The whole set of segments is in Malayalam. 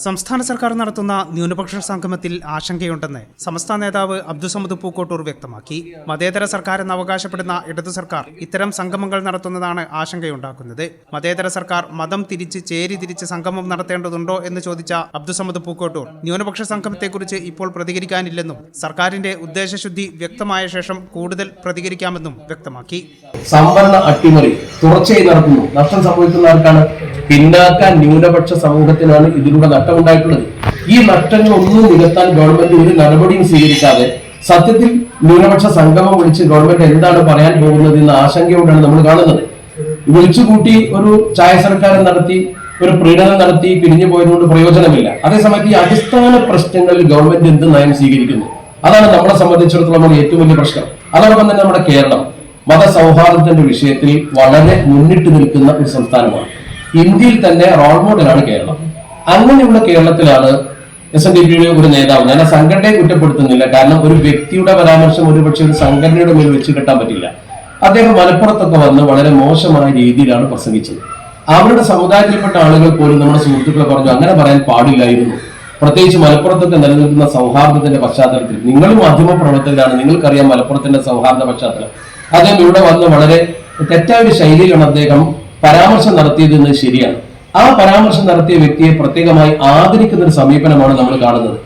സംസ്ഥാന സർക്കാർ നടത്തുന്ന ന്യൂനപക്ഷ സംഗമത്തിൽ ആശങ്കയുണ്ടെന്ന് സംസ്ഥാന നേതാവ് അബ്ദുസമദ് പൂക്കോട്ടൂർ വ്യക്തമാക്കി. മതേതര സർക്കാർ എന്ന് അവകാശപ്പെടുന്ന ഇടതു സർക്കാർ ഇത്തരം സംഗമങ്ങൾ നടത്തുന്നതാണ് ആശങ്കയുണ്ടാക്കുന്നത്. മതേതര സർക്കാർ മതം തിരിച്ച് ചേരി തിരിച്ച് സംഗമം നടത്തേണ്ടതുണ്ടോ എന്ന് ചോദിച്ച അബ്ദുസമദ് പൂക്കോട്ടൂർ ന്യൂനപക്ഷ സംഗമത്തെക്കുറിച്ച് ഇപ്പോൾ പ്രതികരിക്കാനില്ലെന്നും സർക്കാരിന്റെ ഉദ്ദേശശുദ്ധി വ്യക്തമായ ശേഷം കൂടുതൽ പ്രതികരിക്കാമെന്നും വ്യക്തമാക്കി. സംവരണ അട്ടിമറി തുടർച്ചയായി നടത്തുന്നു നഷ്ടം സംഭവിക്കുന്നവർക്കാണ് പിന്നാക്ക ന്യൂനപക്ഷ സമൂഹത്തിനാണ് ഇതിലൂടെ നഷ്ടമുണ്ടായിട്ടുള്ളത് ഈ നഷ്ടങ്ങളൊന്നും നികത്താൻ ഗവൺമെന്റ് ഒരു നടപടിയും സ്വീകരിക്കാതെ സത്യത്തിൽ ന്യൂനപക്ഷ സംഗമം വിളിച്ച് ഗവൺമെന്റ് എന്താണ് പറയാൻ പോകുന്നത് എന്ന ആശങ്കയോടാണ് നമ്മൾ കാണുന്നത്. വിളിച്ചുകൂട്ടി ഒരു ചായ സർക്കാരം നടത്തി ഒരു പ്രീണനം നടത്തി പിരിഞ്ഞു പോയതുകൊണ്ട് പ്രയോജനമില്ല. അതേസമയത്ത് ഈ അടിസ്ഥാന പ്രശ്നങ്ങളിൽ ഗവൺമെന്റ് എന്ത് നയം സ്വീകരിക്കുന്നു? അതാണ് നമ്മളെ സംബന്ധിച്ചിടത്തോളം ഏറ്റവും വലിയ പ്രശ്നം. അതോടൊപ്പം തന്നെ നമ്മുടെ കേരളം മതസൗഹാർദ്ദത്തിന്റെ വിഷയത്തിൽ വളരെ മുന്നിട്ട് നിൽക്കുന്ന ഒരു സംസ്ഥാനമാണ്. ഇന്ത്യയിൽ തന്നെ റോൾ മോഡലാണ് കേരളം. അങ്ങനെയുള്ള കേരളത്തിലാണ് എസ് എൻ ഡി പിയുടെ ഒരു നേതാവ്. ഞാൻ ആ സംഘടനയെ കുറ്റപ്പെടുത്തുന്നില്ല. കാരണം ഒരു വ്യക്തിയുടെ പരാമർശം ഒരുപക്ഷെ ഒരു സംഘടനയുടെ മേൽ വെച്ച് കെട്ടാൻ പറ്റില്ല. അദ്ദേഹം മലപ്പുറത്തൊക്കെ വന്ന് വളരെ മോശമായ രീതിയിലാണ് പ്രസംഗിച്ചത്. അവരുടെ സമുദായത്തിൽപ്പെട്ട ആളുകൾ പോലും നമ്മുടെ സുഹൃത്തുക്കളെ പറഞ്ഞു അങ്ങനെ പറയാൻ പാടില്ലായിരുന്നു. പ്രത്യേകിച്ച് മലപ്പുറത്തൊക്കെ നിലനിൽക്കുന്ന സൗഹാർദ്ദത്തിന്റെ പശ്ചാത്തലത്തിൽ. നിങ്ങളും മാധ്യമ പ്രവർത്തകരാണ് നിങ്ങൾക്കറിയാം മലപ്പുറത്തിന്റെ സൗഹാർദ്ദ പശ്ചാത്തലം. അദ്ദേഹം ഇവിടെ വന്ന് വളരെ തെറ്റായ ശൈലിയിലാണ് അദ്ദേഹം പരാമർശം നടത്തിയതെന്ന് ശരിയാണ്. ആ പരാമർശം നടത്തിയ വ്യക്തിയെ പ്രത്യേകമായി ആദരിക്കുന്ന ഒരു സമീപനമാണ് നമ്മൾ കാണുന്നത്.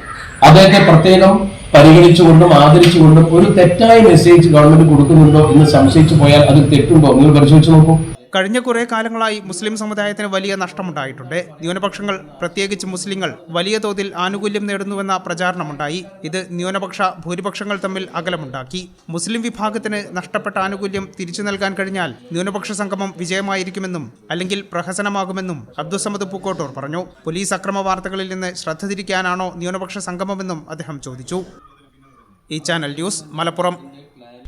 അദ്ദേഹത്തെ പ്രത്യേകം പരിഗണിച്ചുകൊണ്ടും ആദരിച്ചുകൊണ്ടും ഒരു തെറ്റായ മെസ്സേജ് ഗവൺമെന്റ് കൊടുക്കുന്നുണ്ടോ എന്ന് സംശയിച്ചു പോയാൽ അത് തെറ്റുണ്ടോ? നിങ്ങൾ പരിശോധിച്ച് നോക്കൂ. കഴിഞ്ഞ കുറേ കാലങ്ങളായി മുസ്ലിം സമുദായത്തിന് വലിയ നഷ്ടമുണ്ടായിട്ടുണ്ട്. ന്യൂനപക്ഷങ്ങൾ പ്രത്യേകിച്ച് മുസ്ലിങ്ങൾ വലിയ തോതിൽ ആനുകൂല്യം നേടുന്നുവെന്ന പ്രചാരണമുണ്ടായി. ഇത് ന്യൂനപക്ഷ ഭൂരിപക്ഷങ്ങൾ തമ്മിൽ അകലമുണ്ടാക്കി. മുസ്ലിം വിഭാഗത്തിന് നഷ്ടപ്പെട്ട ആനുകൂല്യം തിരിച്ചു നൽകാൻ കഴിഞ്ഞാൽ ന്യൂനപക്ഷ സംഗമം വിജയമായിരിക്കുമെന്നും അല്ലെങ്കിൽ പ്രഹസനമാകുമെന്നും അബ്ദുസമദ് പൂക്കോട്ടൂർ പറഞ്ഞു. പോലീസ് അക്രമ വാർത്തകളിൽ നിന്ന് ശ്രദ്ധ തിരിക്കാനാണോ ന്യൂനപക്ഷ സംഗമമെന്നും അദ്ദേഹം ചോദിച്ചു. ഈ channel news Malappuram.